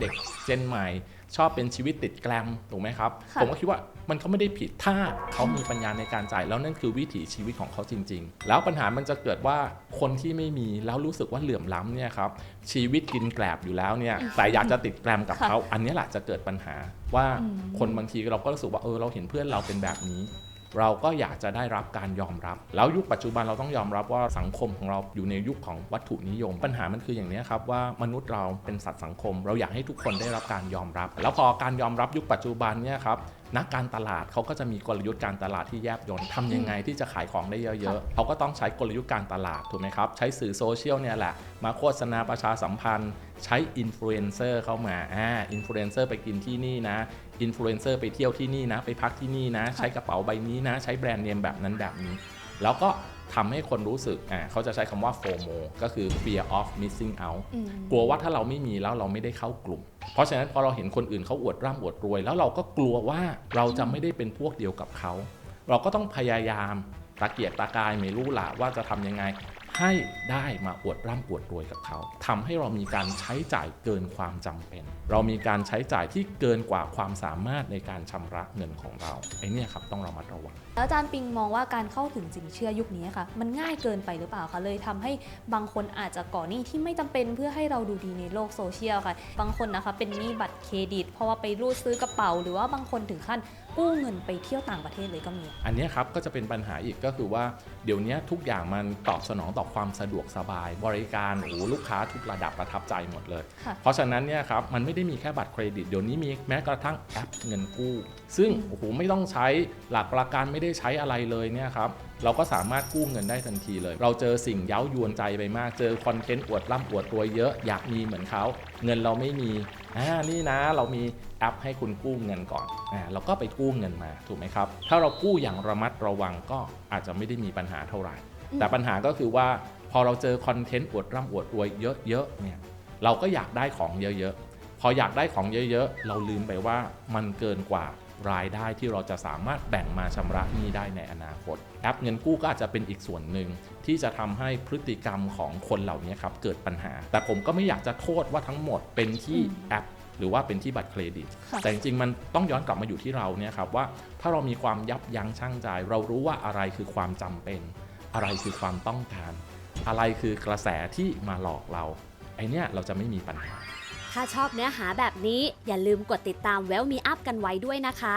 เด็กเจนใหม่ ชอบเป็นชีวิตติดแกรมถูกไหมครับ ค่ะผมก็คิดว่ามันก็ไม่ได้ผิดถ้าเขามีปัญญาในการจ่าย แล้วนั่นคือวิถีชีวิตของเขาจริง ๆ แล้วปัญหามันจะเกิดว่าคนที่ไม่มีแล้วรู้สึกว่าเหลื่อมล้ำเนี่ยครับชีวิตกินแกลบอยู่แล้วเนี่ยแต่อยากจะติดแกรมกับเขา อันนี้แหละจะเกิดปัญหาว่าอืมคนบางทีเราก็รู้สึกว่าเออเราเห็นเพื่อนเราเป็นแบบนี้ เราก็อยากจะได้รับการยอมรับ แล้วยุคปัจจุบันเราต้องยอมรับว่าสังคมของเราอยู่ในยุคของวัตถุนิยม ปัญหามันคืออย่างนี้ครับว่ามนุษย์เราเป็นสัตว์สังคม เราอยากให้ทุกคนได้รับการยอมรับ แล้วพอการยอมรับยุคปัจจุบันเนี่ยครับ นักการตลาดเขาก็จะมีกลยุทธ์การตลาดที่แยบยลทำยังไงที่จะขายของได้เยอะๆเขาก็ต้องใช้กลยุทธ์การตลาดถูกไหมครับใช้สื่อโซเชียลเนี่ยแหละมาโฆษณาประชาสัมพันธ์ ใช้อินฟลูเอนเซอร์เข้ามาอ่าอินฟลูเอนเซอร์ไปกินที่นี่นะอินฟลูเอนเซอร์ไปเที่ยวที่นี่นะ ไปพักที่นี่นะ ใช้กระเป๋าใบนี้นะ ใช้แบรนด์เนมแบบนั้นแบบนี้ แล้วก็ทำให้คนรู้สึกอ่าเขาจะใช้คำว่า FOMO ก็คือ fear of missing out อืม กลัวว่าถ้าเราไม่มีแล้วเราไม่ได้เข้ากลุ่ม เพราะฉะนั้นพอเราเห็นคนอื่นเขาอวดร่ำอวดรวย แล้วเราก็กลัวว่าเราจะไม่ได้เป็นพวกเดียวกับเขา เราก็ต้องพยายามตะเกียกตะกายไม่รู้ละว่าจะทำยังไง ให้ได้มาอวดร่ำอวดรวยกับเขาทำให้เรามีการใช้จ่ายเกินความจำเป็น เรามีการใช้จ่ายที่เกินกว่าความสามารถในการชำระเงินของเราไอ้เนี่ยครับต้องระมัดระวังแล้วอาจารย์ปิงมองว่าการเข้าถึงสินเชื่อยุคนี้ค่ะ มันง่ายเกินไปหรือเปล่าคะเลยทำให้บางคนอาจจะก่อหนี้ที่ไม่จำเป็นเพื่อให้เราดูดีในโลกโซเชียลค่ะ บางคนนะคะเป็นหนี้บัตรเครดิต เพราะว่าไปรูดซื้อกระเป๋า หรือว่าบางคนถึงขั้น กู้เงินไปเที่ยวต่างประเทศเลยก็มี อันเนี้ยครับก็จะเป็นปัญหาอีกก็คือว่าเดี๋ยวนี้ทุกอย่างมันตอบสนองต่อความสะดวกสบาย บริการโอ้โหลูกค้าทุกระดับประทับใจหมดเลยค่ะเพราะฉะนั้นเนี่ยครับมันไม่ได้มีแค่บัตรเครดิตเดี๋ยวนี้มีแม้กระทั่งแอปเงินกู้ ซึ่งอืมโอ้โหไม่ต้องใช้หลักประกันไม่ได้ใช้อะไรเลยเนี่ยครับ เราก็สามารถกู้เงินได้ทันทีเลย เราเจอสิ่งเย้ายวนใจไปมาก เจอคอนเทนต์อวดร่ำอวดรวยเยอะ อยากมีเหมือนเขา เงินเราไม่มี อ่า นี่นะ เรามีแอปให้คุณกู้เงินก่อน อ่า เราก็ไปกู้เงินมา ถูกไหมครับ ถ้าเรากู้อย่างระมัดระวังก็อาจจะไม่ได้มีปัญหาเท่าไหร่อืมแต่ปัญหาก็คือว่า พอเราเจอคอนเทนต์อวดร่ำอวดรวยเยอะๆ เนี่ย เราก็อยากได้ของเยอะๆ พออยากได้ของเยอะๆ เราลืมไปว่ามันเกินกว่า รายได้ที่เราจะสามารถแบ่งมาชำระหนี้ได้ในอนาคต แอปเงินกู้ก็อาจจะเป็นอีกส่วนหนึ่งที่จะทำให้พฤติกรรมของคนเหล่านี้ครับเกิดปัญหา แต่ผมก็ไม่อยากจะโทษว่าทั้งหมดเป็นที่อืมแอปหรือว่าเป็นที่บัตรเครดิตค่ะแต่จริงๆ มันต้องย้อนกลับมาอยู่ที่เราเนี่ยครับว่าถ้าเรามีความยับยั้งชั่งใจ เรารู้ว่าอะไรคือความจำเป็น อะไรคือความต้องการ อะไรคือกระแสที่มาหลอกเรา ไอเนี้ยเราจะไม่มีปัญหา ถ้าชอบเนื้อหาแบบนี้อย่าลืมกดติดตามเวลมีอัพกันไว้ด้วยนะคะ